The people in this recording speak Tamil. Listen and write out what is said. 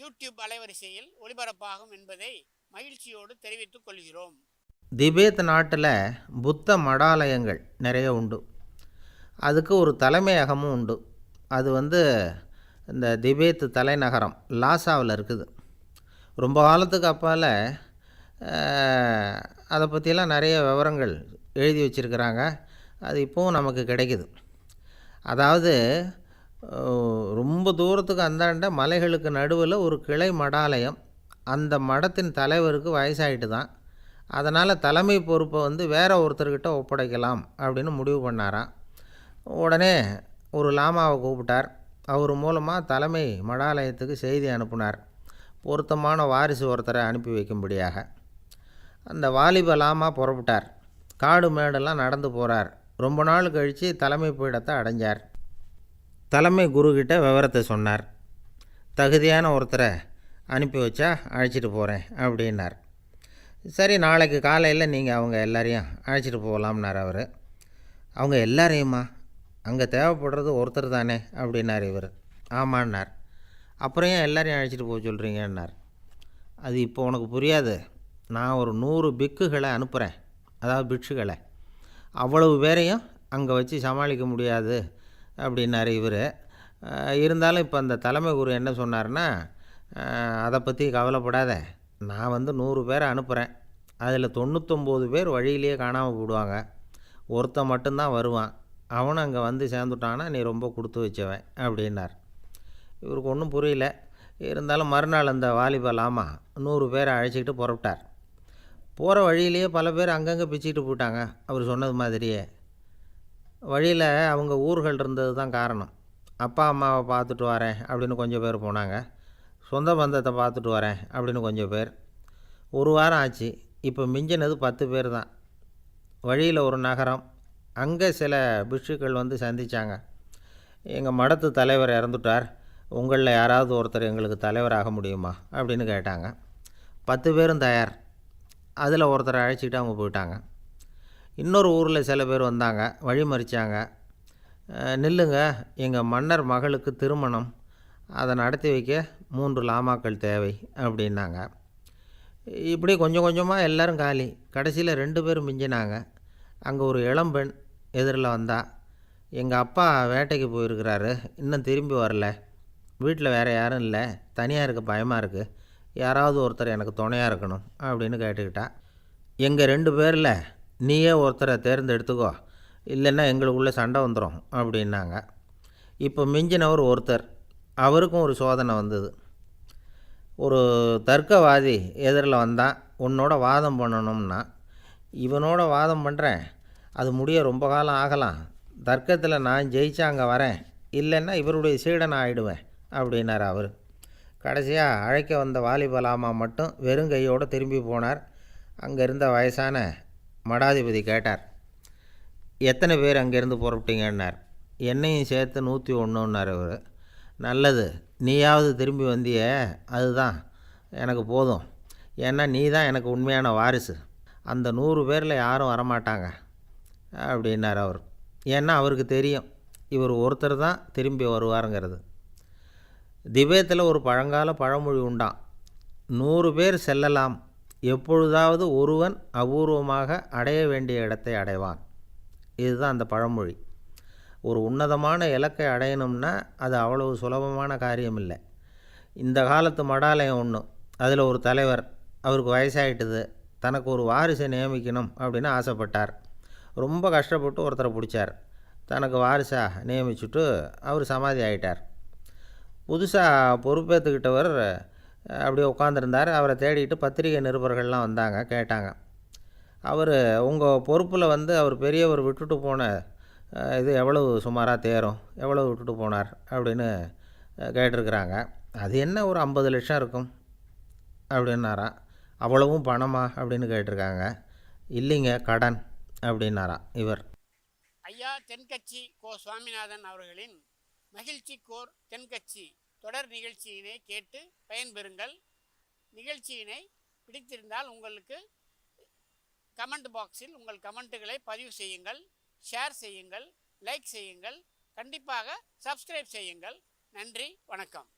யூடியூப் அலைவரிசையில் ஒளிபரப்பாகும் என்பதை மகிழ்ச்சியோடு தெரிவித்துக் கொள்கிறோம். திபேத் நாட்டில் புத்த மடாலயங்கள் நிறைய உண்டு. அதுக்கு ஒரு தலைமையகமும் உண்டு. அது வந்து இந்த திபேத் தலைநகரம் லாசாவில் இருக்குது. ரொம்ப காலத்துக்கு அப்பால் அதை பற்றியெல்லாம் நிறைய விவரங்கள் எழுதி வச்சுருக்கிறாங்க. அது இப்போவும் நமக்கு கிடைக்குது. அதாவது ரொம்ப தூரத்துக்கு அந்தாண்ட மலைகளுக்கு நடுவில் ஒரு கிளை மடாலயம். அந்த மடத்தின் தலைவருக்கு வயசாயிட்டு தான். அதனால் தலைமை பொறுப்பை வந்து வேற ஒருத்தர்கிட்ட ஒப்படைக்கலாம் அப்படின்னு முடிவு பண்ணாராம். உடனே ஒரு லாமாவை கூப்பிட்டார். அவர் மூலமாக தலைமை மடாலயத்துக்கு செய்தி அனுப்புனார். பொருத்தமான வாரிசு ஒருத்தரை அனுப்பி வைக்கும்படியாக. அந்த வாலிப லாமா புறப்பட்டார். காடு மேடெல்லாம் நடந்து போகிறார் ரொம்ப நாள் கழித்து தலைமை பீடத்தை அடைஞ்சார். தலைமை குருக்கிட்ட விவரத்தை சொன்னார். தகுதியான ஒருத்தரை அனுப்பி வச்சா அழைச்சிட்டு போகிறேன் அப்படின்னார். சரி நாளைக்கு காலையில் நீங்கள் அவங்க எல்லாரையும் அழைச்சிட்டு போகலாம்னார் அவர். அவங்க எல்லாரையுமா? அங்கே தேவைப்படுறது ஒருத்தர் தானே அப்படின்னார் இவர். ஆமான்னார். அப்புறம் ஏன் எல்லாரையும் அழைச்சிட்டு போக சொல்கிறீங்கன்னார் அது இப்போ உனக்கு புரியாது. நான் ஒரு நூறு பிக்குகளை அனுப்புகிறேன் அதாவது பிக்ஷுகளை அவ்வளவு பேரையும் அங்கே வச்சு சமாளிக்க முடியாது. அப்படின்னாரு இவர். இருந்தாலும் இப்போ அந்த தலைமை குரு என்ன சொன்னார்னா அதை பற்றி கவலைப்படாத. நான் வந்து நூறு பேரை அனுப்புகிறேன் அதில் தொண்ணூத்தொம்பது பேர் வழியிலேயே காணாமல் போடுவாங்க ஒருத்தன் மட்டும்தான் வருவான். அவனும் அங்கே வந்து சேர்ந்துட்டான்னா நீ ரொம்ப கொடுத்து வச்சவன் அப்படின்னார். இவருக்கு ஒன்றும் புரியல. இருந்தாலும் மறுநாள் அந்த வாலிபல் ஆமாம் நூறு பேரை அழைச்சிக்கிட்டு புறப்பட்டார். போகிற வழியிலேயே பல பேர் அங்கங்கே பிச்சுக்கிட்டு போயிட்டாங்க. அவர் சொன்னது மாதிரியே. வழியில் அவங்க ஊர்கள் இருந்தது தான் காரணம். அப்பா அம்மாவை பார்த்துட்டு வரேன் அப்படின்னு கொஞ்சம் பேர் போனாங்க. சொந்த பந்தத்தை பார்த்துட்டு வரேன் அப்படின்னு கொஞ்சம் பேர். ஒரு வாரம் ஆச்சு. இப்போ மிஞ்சினது பத்து பேர் தான். வழியில் ஒரு நகரம். அங்கே சில பிஷுக்கள் வந்து சந்தித்தாங்க எங்கள் மடத்து தலைவர் இறந்துட்டார். உங்களில் யாராவது ஒருத்தர் எங்களுக்கு தலைவராக முடியுமா அப்படின்னு கேட்டாங்க. பத்து பேரும் தயார். அதில் ஒருத்தரை அழைச்சிக்கிட்டு அவங்க போயிட்டாங்க. இன்னொரு ஊரில் சில பேர் வந்தாங்க வழி மறிச்சாங்க நில்லுங்க எங்கள் மன்னர் மகளுக்கு திருமணம் அதை நடத்தி வைக்க மூன்று லாமாக்கள் தேவை அப்படின்னாங்க. இப்படி கொஞ்சம் கொஞ்சமாக எல்லோரும் காலி. கடைசியில் ரெண்டு பேரும் மிஞ்சினாங்க. அங்கே ஒரு இளம்பெண் எதிரில் வந்தா எங்கள் அப்பா வேட்டைக்கு போயிருக்கிறாரு இன்னும் திரும்பி வரல. வீட்டில் வேறு யாரும் இல்லை தனியாக இருக்க பயமாக இருக்குது யாராவது ஒருத்தர் எனக்கு துணையாக இருக்கணும் அப்படின்னு கேட்டுக்கிட்டா. எங்கள் ரெண்டு பேரில் நீயே ஒருத்தரை தேர்ந்தெடுத்துக்கோ இல்லைன்னா எங்களுக்குள்ளே சண்டை வந்துடும் அப்படின்னாங்க. இப்போ மிஞ்சினவர் ஒருத்தர். அவருக்கும் ஒரு சோதனை வந்தது. ஒரு தர்க்கவாதி எதிரில் வந்தான். உன்னோட வாதம் பண்ணணும்னா இவனோட வாதம் பண்ணுறேன் அது முடிய ரொம்ப காலம் ஆகலாம். தர்க்கத்தில் நான் ஜெயிச்சா அங்கே வரேன். இல்லைன்னா இவருடைய சீடனை ஆகிடுவேன் அப்படின்னார் அவர். கடைசியாக அழைக்க வந்த வாலிபலாமா மட்டும் வெறும் கையோடு திரும்பி போனார். அங்கே இருந்த வயசான மடாதிபதி கேட்டார் எத்தனை பேர் அங்கேருந்து புறப்பட்டீங்கன்னார்? என்னையும் சேர்த்து நூற்றி ஒன்றுன்னார் அவர். நல்லது. நீயாவது திரும்பி வந்தியே. அதுதான். எனக்கு போதும். ஏன்னா நீ தான் எனக்கு உண்மையான வாரிசு. அந்த நூறு பேரில் யாரும் வரமாட்டாங்க. அப்படின்னார் அவர். ஏன்னா அவருக்கு தெரியும். இவர் ஒருத்தர் தான் திரும்பி வருவாருங்கிறது. திபேத்தில் ஒரு பழங்கால பழமொழி உண்டான் நூறு பேர் செல்லலாம். எப்பொழுதாவது ஒருவன் அபூர்வமாக அடைய வேண்டிய இடத்தை அடைவான். இதுதான் அந்த பழமொழி. ஒரு உன்னதமான இலக்கை அடையணும்னா அது அவ்வளவு சுலபமான காரியம் இல்லை இந்த காலத்து மடாலயம் ஒன்று அதில் ஒரு தலைவர் அவருக்கு வயசாயிட்டுது. தனக்கு ஒரு வாரிசை நியமிக்கணும் அப்படின்னு ஆசைப்பட்டார். ரொம்ப கஷ்டப்பட்டு ஒருத்தரை பிடிச்சார். தனக்கு வாரிசாக நியமிச்சுட்டு அவர் சமாதி ஆகிட்டார் புதுசாக பொறுப்பேற்றுக்கிட்டவர் அப்படியே உட்காந்துருந்தார் அவரை தேடிட்டு பத்திரிகை நிருபர்கள்லாம் வந்தாங்க கேட்டாங்க. அவர் உங்கள் பொறுப்பில் வந்து அவர் பெரியவர் விட்டுட்டு போன இது எவ்வளவு சுமாராக தேரும்? எவ்வளவு விட்டுட்டு போனார்? அப்படின்னு கேட்டிருக்கிறாங்க. அது என்ன ஒரு ஐம்பது லட்சம் இருக்கும்? அப்படின்னாராம். அவ்வளவும் பணமா? அப்படின்னு கேட்டிருக்காங்க. இல்லைங்க கடன். அப்படின்னாராம் இவர். ஐயா தென்கட்சி கோ சுவாமிநாதன் அவர்களின் மகிழ்ச்சி கோர் தென்கட்சி. தொடர் நிகழ்ச்சியினை கேட்டு பயன்பெறுங்கள். நிகழ்ச்சியினை பிடித்திருந்தால் உங்களுக்கு கமெண்ட் பாக்ஸில் உங்கள் கமெண்ட்டுகளை பதிவு செய்யுங்கள் ஷேர் செய்யுங்கள் லைக் செய்யுங்கள் கண்டிப்பாக சப்ஸ்கிரைப் செய்யுங்கள். நன்றி வணக்கம்.